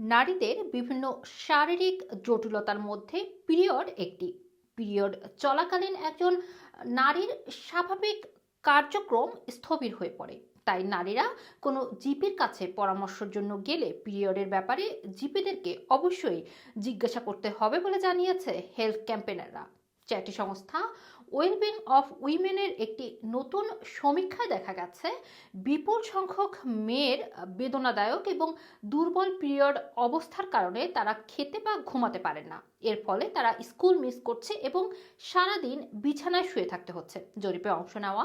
নারীদের বিভিন্ন শারীরিক জটিলতার মধ্যে পিরিয়ড একটি। পিরিয়ড চলাকালীন একজন নারীর স্বাভাবিক কার্যক্রম স্থবির হয়ে পড়ে। তাই নারীরা কোনো জিপির কাছে পরামর্শের জন্য গেলে পিরিয়ডের ব্যাপারে জিপিদেরকে অবশ্যই জিজ্ঞাসা করতে হবে বলে জানিয়েছে হেলথ ক্যাম্পেনাররা চ্যাটি সংস্থা ওয়েলবিং অফ উইমেনের একটি নতুন সমীক্ষায় দেখা গেছে, বিপুল সংখ্যক মেয়ের বেদনাদায়ক এবং দুর্বল পিরিয়ড অবস্থার কারণে তারা খেতে বা ঘুমাতে পারে না। এর ফলে তারা স্কুল মিস করছে এবং সারাদিন বিছানায় শুয়ে থাকতে হচ্ছে। জরিপে অংশ নেওয়া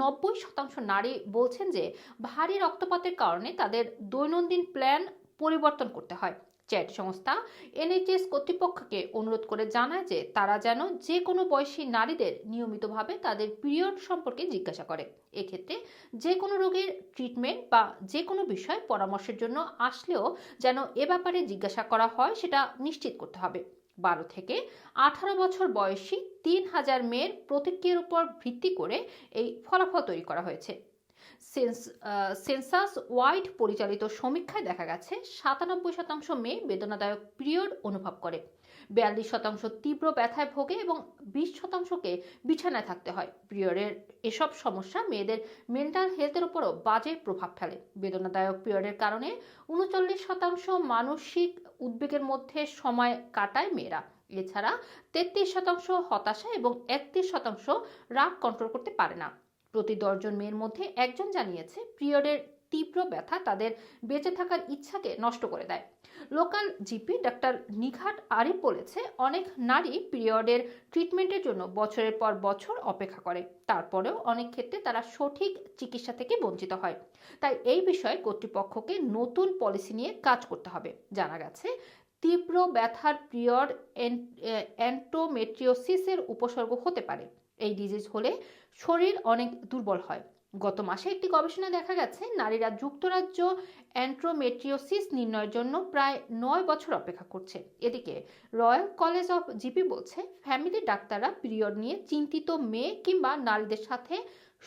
নব্বই শতাংশ নারী বলছেন যে, ভারী রক্তপাতের কারণে তাদের দৈনন্দিন প্ল্যান পরিবর্তন করতে হয়। চ্যাট সংস্থা এনএইচএস কর্তৃপক্ষকে অনুরোধ করে জানায় যে তারা যেন যে কোনো বয়সী নারীদের নিয়মিতভাবে তাদের পিরিয়ড সম্পর্কে জিজ্ঞাসা করে। এক্ষেত্রে যে কোনো রোগের ট্রিটমেন্ট বা যে কোনো বিষয় পরামর্শের জন্য আসলেও যেন এ ব্যাপারে জিজ্ঞাসা করা হয় সেটা নিশ্চিত করতে হবে। বারো থেকে আঠারো বছর বয়সী তিন হাজার মেয়ের প্রতিক্রিয়ার উপর ভিত্তি করে এই ফলাফল তৈরি করা হয়েছে। সেন্সাস ওয়াইড পরিচালিত সমীক্ষায় দেখা গেছে, সাতানব্বই শতাংশ মেয়ে বেদনাদায়ক পিরিয়ড অনুভব করে। বিয়াল্লিশ শতাংশ তীব্র ব্যথায় ভোগে এবং বিশ শতাংশকে বিছানায় থাকতে হয়। পিরিয়ডের এসব সমস্যা মেয়েদের মেন্টাল হেলথের উপরও বাজে প্রভাব ফেলে। বেদনাদায়ক পিরিয়ডের কারণে উনচল্লিশ শতাংশ মানসিক উদ্বেগের মধ্যে সময় কাটায় মেয়েরা। এছাড়া তেত্রিশ শতাংশ হতাশা এবং একত্রিশ শতাংশ রাগ কন্ট্রোল করতে পারে না। প্রতি দশজন মেয়ের মধ্যে একজন জানিয়েছে, পিরিয়ডের তীব্র ব্যথা তাদের বেঁচে থাকার ইচ্ছাকে নষ্ট করে দেয়। Local GP doctor Nighat Arif বলেছে, অনেক নারী পিরিয়ডের ট্রিটমেন্টের জন্য বছরের পর বছর অপেক্ষা করে। তারপরেও অনেক ক্ষেত্রে তারা সঠিক চিকিৎসা থেকে বঞ্চিত হয়। তাই এই বিষয়ে কর্তৃপক্ষকে নতুন পলিসি নিয়ে কাজ করতে হবে। জানা গেছে, তীব্র ব্যথার পিরিয়ড অ্যান্টোমেট্রিওসিসের উপসর্গ হতে পারে। এই ডিজিজ হলে শরীর অনেক দুর্বল হয়। গত মাসে একটি গবেষণায় দেখা গেছে, নারীরা যুক্তরাজ্য অ্যান্ট্রোমেট্রিওসিস নির্ণয়ের জন্য প্রায় নয় বছর অপেক্ষা করছে। এদিকে রয়্যাল কলেজ অফ জিপি বলছে, ফ্যামিলি ডাক্তাররা পিরিয়ড নিয়ে চিন্তিত মেয়ে কিংবা নারীদের সাথে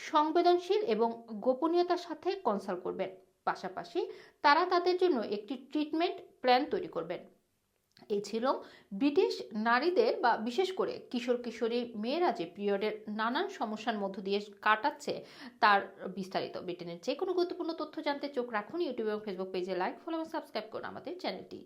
সংবেদনশীল এবং গোপনীয়তার সাথে কনসাল্ট করবেন। পাশাপাশি তারা তাদের জন্য একটি ট্রিটমেন্ট প্ল্যান তৈরি করবেন। এই ছিল ব্রিটিশ নারীদের বা বিশেষ করে কিশোর কিশোরী মেয়েরা যে পিরিয়ডের নানান সমস্যার মধ্য দিয়ে কাটাচ্ছে তার বিস্তারিত। ব্রিটেনের যে কোনো গুরুত্বপূর্ণ তথ্য জানতে চোখ রাখুন ইউটিউব এবং ফেসবুক পেজে লাইক ফলো এবং সাবস্ক্রাইব করুন আমাদের চ্যানেলটি